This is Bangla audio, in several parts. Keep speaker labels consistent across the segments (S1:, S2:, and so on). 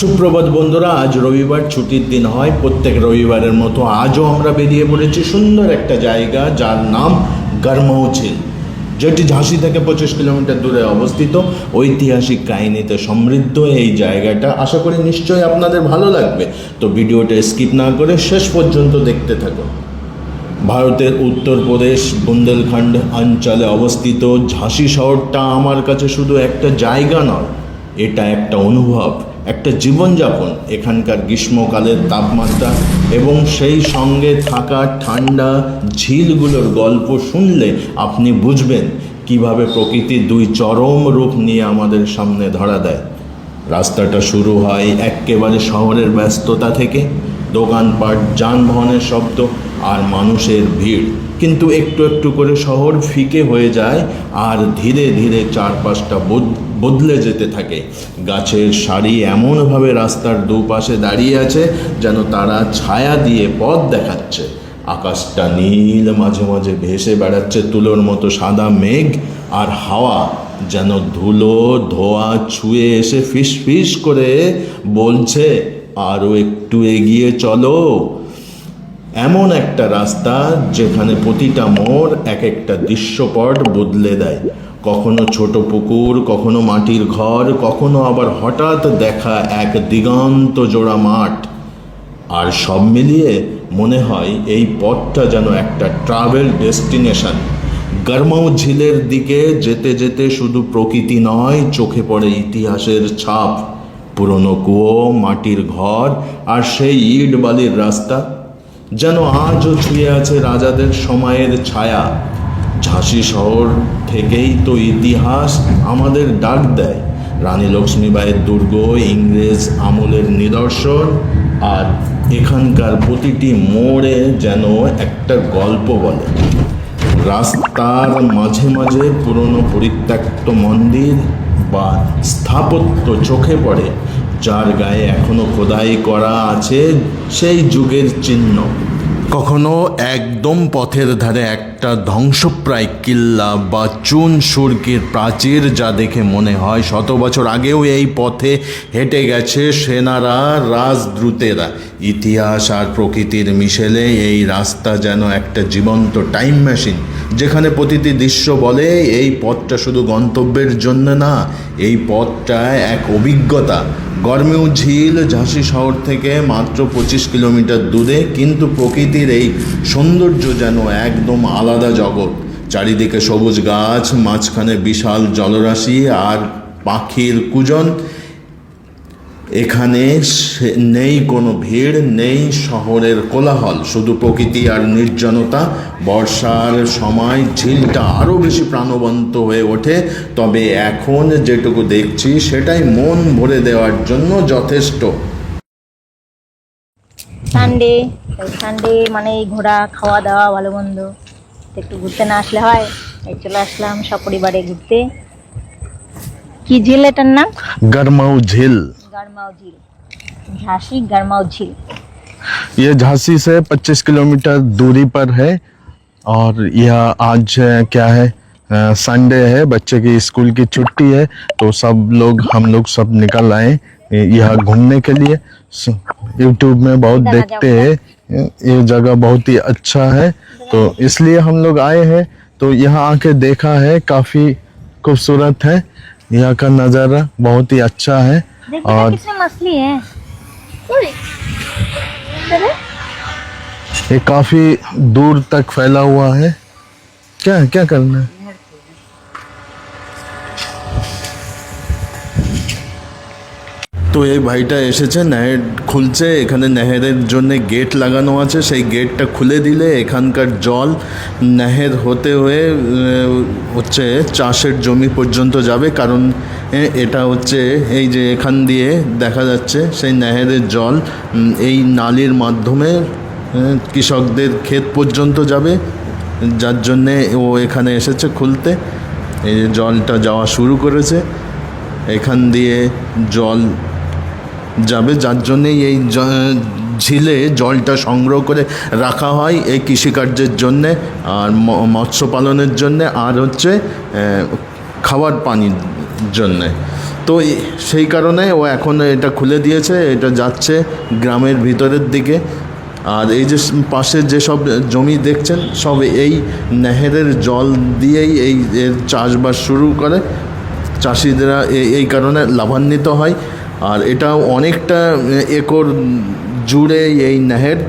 S1: সুপ্রভাত বন্ধুরা, আজ রবিবার, ছুটির দিন হয়। প্রত্যেক রবিবারের মতো আজও আমরা বেরিয়ে পড়েছি সুন্দর একটা জায়গা, যার নাম গারমাউচিল যেটি ঝাঁসি থেকে পঁচিশ কিলোমিটার দূরে অবস্থিত। ঐতিহাসিক কাহিনীতে সমৃদ্ধ এই জায়গাটা। আশা করি নিশ্চয়ই আপনাদের ভালো লাগবে। তো ভিডিওটা স্কিপ না করে শেষ পর্যন্ত দেখতে থাকুন। ভারতের উত্তরপ্রদেশ, বুন্দেলখণ্ড অঞ্চলে অবস্থিত ঝাঁসি শহরটা আমার কাছে শুধু একটা জায়গা নয়, এটা একটা অনুভব। একটা জীবনযাপন, এখানকার গ্রীষ্মকালের তাপমাত্রা এবং সেই সঙ্গে থাকা ঠান্ডা ঝিলগুলোর গল্প শুনলে আপনি বুঝবেন কীভাবে প্রকৃতির দুই চরম রূপ নিয়ে আমাদের সামনে ধরা দেয়। রাস্তাটা শুরু হয় এক্কেবারে শহরের ব্যস্ততা থেকে, দোকানপাট, যানবাহনের শব্দ আর মানুষের ভিড়। কিন্তু একটু একটু করে শহর ফিকে হয়ে যায় আর ধীরে ধীরে চারপাশটা বদ- বদলে যেতে থাকে। গাছের সারি এমনভাবে রাস্তার দুপাশে দাঁড়িয়ে আছে যেন তারা ছায়া দিয়ে পথ দেখাচ্ছে। আকাশটা নীল, মাঝে মাঝে ভেসে বেড়াচ্ছে তুলোর মতো সাদা মেঘ আর হাওয়া যেন ধুলো, ধোয়া ছুঁয়ে এসে ফিস ফিস করে বলছে আরও একটু এগিয়ে চলো। এমন একটা রাস্তা যেখানে প্রতিটা মোড় এক একটা দৃশ্যপট বদলে দেয়। কখনো ছোট পুকুর, কখনো মাটির ঘর, কখনো আবার হঠাৎ দেখা এক দিগন্ত জোড়া মাঠ। আর সব মিলিয়ে মনে হয় এই পথটা যেন একটা ট্রাভেল ডেস্টিনেশন গরমাও ঝিলের দিকে যেতে যেতে শুধু প্রকৃতি নয়, চোখে পড়ে ইতিহাসের ছাপ। পুরনো কুয়ো, মাটির ঘর আর সেই ইট বালির রাস্তা। যেন আজও ছুঁয়ে আছে রাজাদের সময়ের ছায়া। ঝাঁসি শহর থেকেই তো ইতিহাস আমাদের ডাক দেয়। রানী লক্ষ্মীবাইয়ের দুর্গ, ইংরেজ আমলের নিদর্শন, আর এখানকার প্রতিটি মোড়ে যেন একটা গল্প বলে। রাস্তার মাঝে মাঝে পুরনো পরিত্যক্ত মন্দির বা স্থাপত্য চোখে পড়ে যার গায়ে এখনও খোদাই করা আছে, সেই যুগের চিহ্ন। কখনো একদম পথের ধারে একটা ধ্বংসপ্রায় কিল্লা বা চুন সুরকির প্রাচীর যা দেখে মনে হয় শত বছর আগেও এই পথে হেঁটে গেছে সেনারা রাজদ্রুতেরা ইতিহাস আর প্রকৃতির মিশেলে এই রাস্তা যেন একটা জীবন্ত টাইম মেশিন যেখানে প্রতিটি দৃশ্য বলে, এই পথটা শুধু গন্তব্যের জন্য না, এই পথটা এক অভিজ্ঞতা। গরমেও ঝিল, ঝাঁসি শহর থেকে মাত্র পঁচিশ কিলোমিটার দূরে, কিন্তু প্রকৃতির এই সৌন্দর্য যেন একদম আলাদা জগৎ। চারিদিকে সবুজ গাছ, মাঝখানে বিশাল জলরাশি আর পাখির কুজন। এখানে নেই কোনো ভিড় নেই শহরের কোলাহল। শুধু প্রকৃতি আর নির্জনতা। বর্ষার সময় ঝিলটা আরও বেশি প্রাণবন্ত হয়ে ওঠে। তবে এখন যেটুকু দেখছি সেটাই মন ভরে দেওয়ার জন্য যথেষ্ট।
S2: সানডে সানডে মানে এই ঘোরা খাওয়া দাওয়া ভালো মন্দ। একটু ঘুরতে না আসলে হয় এই চলে আসলাম সপরিবারে ঘুরতে। কি ঝিল এটার নাম?
S1: গরমাউ ঝিল।
S2: झांसी गढ़माव झील
S3: ये झांसी से 25 किलोमीटर दूरी पर है और यह आज क्या है? संडे है बच्चे की स्कूल की छुट्टी है तो सब लोग हम लोग सब निकल आए यहाँ घूमने के लिए। यूट्यूब में बहुत देखते हैं। ये जगह बहुत ही अच्छा है तो इसलिए हम लोग आए हैं। तो यहाँ आके देखा है काफ़ी खूबसूरत है। यहाँ का नज़ारा बहुत ही अच्छा है। और
S2: कितने मछली है।
S3: ये काफ़ी दूर तक फैला हुआ है। क्या क्या करना है?
S1: তো এই ভাইটা এসেছে, নেহের খুলছে, এখানে নেহেরের জন্য গেট লাগানো আছে, সেই গেটটা খুলে দিলে এখানকার জল নেহের হতে হয়ে হচ্ছে চাষের জমি পর্যন্ত যাবে, কারণ এটা হচ্ছে এই যে এখান দিয়ে দেখা যাচ্ছে, সেই নেহেরের জল এই নালির মাধ্যমে কৃষকদের ক্ষেত পর্যন্ত যাবে, যার জন্যে ও এখানে এসেছে খুলতে, এই জলটা যাওয়া শুরু করেছে, এখান দিয়ে জল যাবে, যার জন্যেই এই ঝিলে জলটা সংগ্রহ করে রাখা হয় এই কৃষিকার্যের জন্যে আর মৎস্য পালনের জন্যে আর হচ্ছে খাবার পানির জন্যে। তো সেই কারণে ও এখন এটা খুলে দিয়েছে, এটা যাচ্ছে গ্রামের ভিতরের দিকে। আর এই যে পাশে যেসব জমি দেখছেন, সব এই নেহেরের জল দিয়েই এই এর চাষবাস শুরু করে। চাষিদেরা এই কারণে লাভান্বিত হয়। আর এটা অনেকটা একর জুড়ে এই নেহের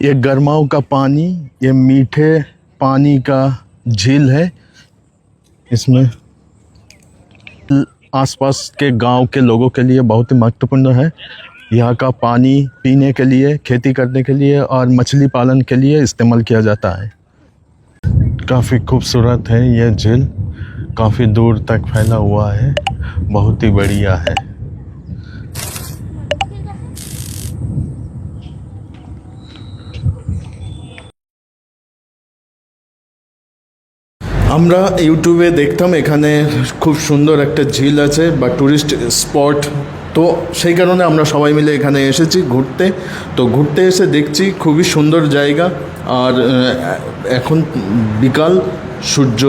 S3: ये गर्माओं का पानी ये मीठे पानी का झील है इसमें ल- आसपास के गांव के लोगों के लिए बहुत ही महत्वपूर्ण है यहाँ का पानी पीने के लिए खेती करने के लिए और मछली पालन के लिए इस्तेमाल किया जाता है काफ़ी खूबसूरत है ये झील काफ़ी दूर तक फैला हुआ है बहुत ही बढ़िया है
S1: আমরা ইউটিউবে দেখতাম এখানে খুব সুন্দর একটা ঝিল আছে বা ট্যুরিস্ট স্পট তো সেই কারণে আমরা সবাই মিলে এখানে এসেছি ঘুরতে তো ঘুরতে এসে দেখছি খুবই সুন্দর জায়গা আর আহ, এখন বিকাল সূর্য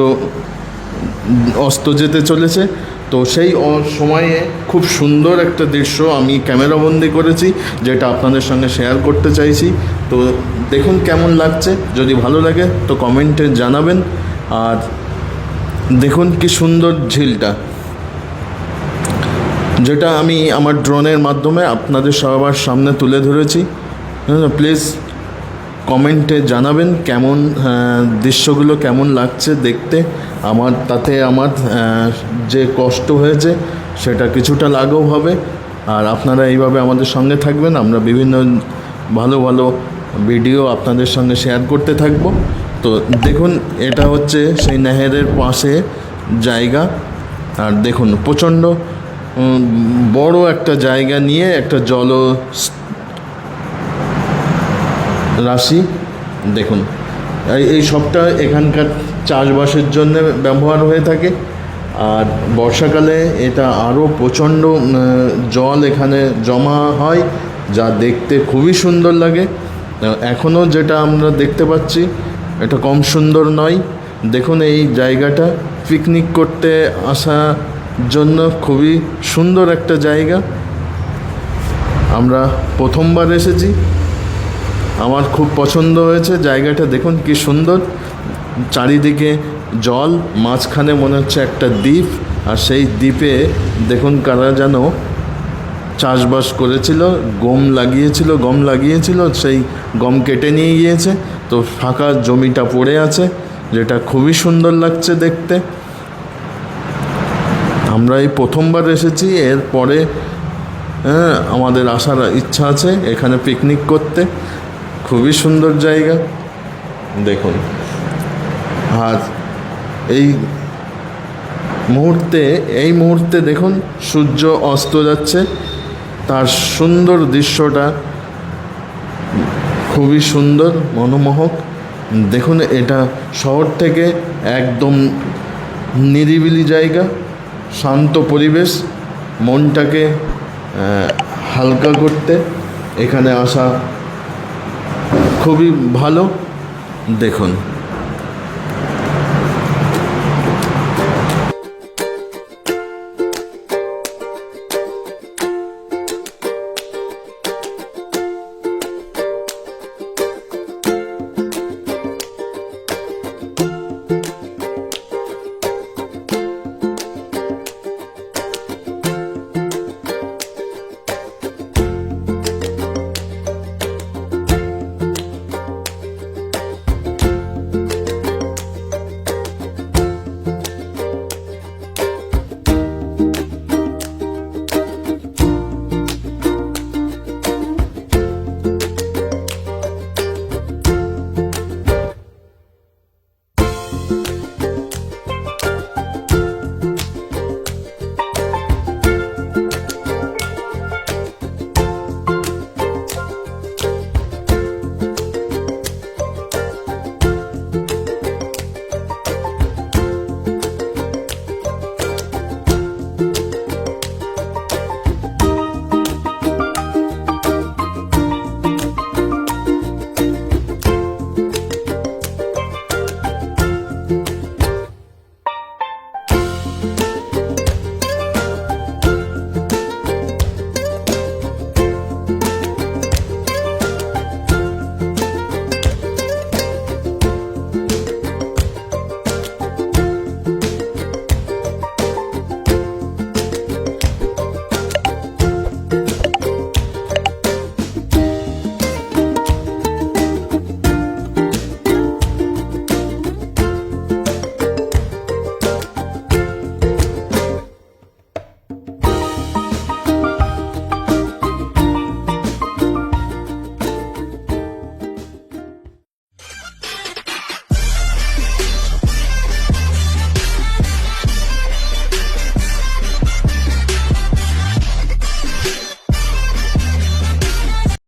S1: অস্ত যেতে চলেছে। তো সেই সময়ে খুব সুন্দর একটা দৃশ্য আমি ক্যামেরাবন্দি করেছি, যেটা আপনাদের সঙ্গে শেয়ার করতে চাইছি। তো দেখুন কেমন লাগছে। যদি ভালো লাগে তো কমেন্টে জানাবেন। আর দেখুন কি সুন্দর ঝিলটা। যেটা আমি আমার ড্রোনের মাধ্যমে আপনাদের সবার সামনে তুলে ধরেছি। প্লিজ কমেন্টে জানাবেন কেমন দৃশ্যগুলো কেমন লাগছে দেখতে। আমার, তাতে আমার যে কষ্ট হয়েছে, সেটা কিছুটা লাঘব হবে। আর আপনারা এইভাবে আমাদের সঙ্গে থাকবেন। আমরা বিভিন্ন ভালো ভালো ভিডিও আপনাদের সঙ্গে শেয়ার করতে থাকব। তো দেখুন, এটা হচ্ছে সেই নেহেরের পাশে জায়গা। আর দেখুন, প্রচণ্ড বড় একটা জায়গা নিয়ে একটা জল রাশি। দেখুন এই সবটা এখানকার চাষবাসের জন্য ব্যবহার হয়ে থাকে। আর বর্ষাকালে এটা আরও প্রচণ্ড জল এখানে জমা হয়, যা দেখতে খুবই সুন্দর লাগে। এখনও যেটা আমরা দেখতে পাচ্ছি, এটা কম সুন্দর নয়। দেখুন এই জায়গাটা পিকনিক করতে আসার জন্য খুবই সুন্দর একটা জায়গা। আমরা প্রথমবার এসেছি। আমার খুব পছন্দ হয়েছে জায়গাটা, দেখুন কি সুন্দর। চারিদিকে জল, মাঝখানে মনে হচ্ছে একটা দ্বীপ, আর সেই দ্বীপে দেখুন কারা যেন চাষবাস করেছিল, গম লাগিয়েছিল গম লাগিয়েছিল, সেই গম কেটে নিয়ে গিয়েছে। তো ফাঁকা জমিটা পড়ে আছে, যেটা খুবই সুন্দর লাগছে দেখতে। আমরা এই প্রথমবার এসেছি, এরপরে হ্যাঁ আমাদের আসার ইচ্ছা আছে এখানে পিকনিক করতে। খুবই সুন্দর জায়গা। দেখুন। আর এই মুহূর্তে এই মুহূর্তে দেখুন, সূর্য অস্ত যাচ্ছে। তার সুন্দর দৃশ্যটা খুবই সুন্দর, মনোমোহক। দেখুন, এটা শহর থেকে একদম নিরিবিলি জায়গা, শান্ত পরিবেশ, মনটাকে হালকা করতে। এখানে আসা খুবই ভালো। দেখুন।